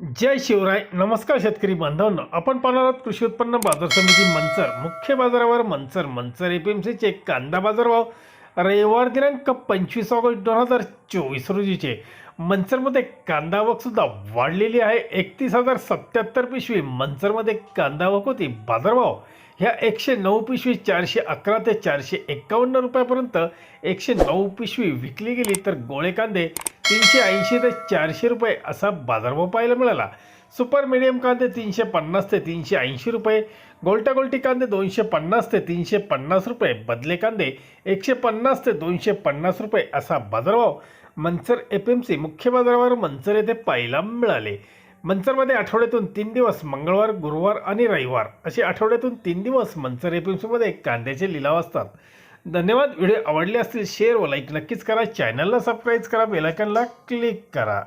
जय शिवराय. नमस्कार शेतकरी बांधवांनो. आपण पाहणार आहोत कृषी उत्पन्न बाजार समिती मंचर. मुख्य बाजारावर Manchar. Manchar A P M सीचे कांदा बाजारभाव रविवार दिनांक पंचवीस ऑगस्ट दोन हजार चोवीस रोजीचे. मंचरमध्ये कांदा आवक सुद्धा वाढलेली आहे. एकतीस हजार सत्याहत्तर पिशवी मंचरमध्ये कांदा आवक होती. बाजारभाव ह्या एकशे नऊ पिशवी चारशे अकरा ते चारशे एक्कावन्न रुपयापर्यंत एकशे नऊ पिशवी विकली गेली. तर गोळे कांदे तीनशे ऐंशी ते चारशे रुपये असा बाजारभाव पाहायला मिळाला. सुपर मिडियम कांदे तीनशे पन्नास ते तीनशे ऐंशी रुपये गोलटा गोलटी कांदे दोनशे पन्नास ते तीनशे पन्नास रुपये बदले कांदे एकशे पन्नास ते दोनशे पन्नास रुपये असा बाजारभाव मंचर एफ एम सी मुख्य बाजारावर मंचर येथे पाहायला मिळाले. मंचरमध्ये आठवड्यातून तीन दिवस मंगळवार गुरुवार आणि रविवार असे आठवड्यातून तीन दिवस मंचर एफ एम सीमध्ये कांद्याचे लिलाव असतात. धन्यवाद. व्हिडिओ आवडले असतील शेअर व लाईक नक्कीच करा. चॅनलला सबस्क्राईब करा बेलायकनला क्लिक करा.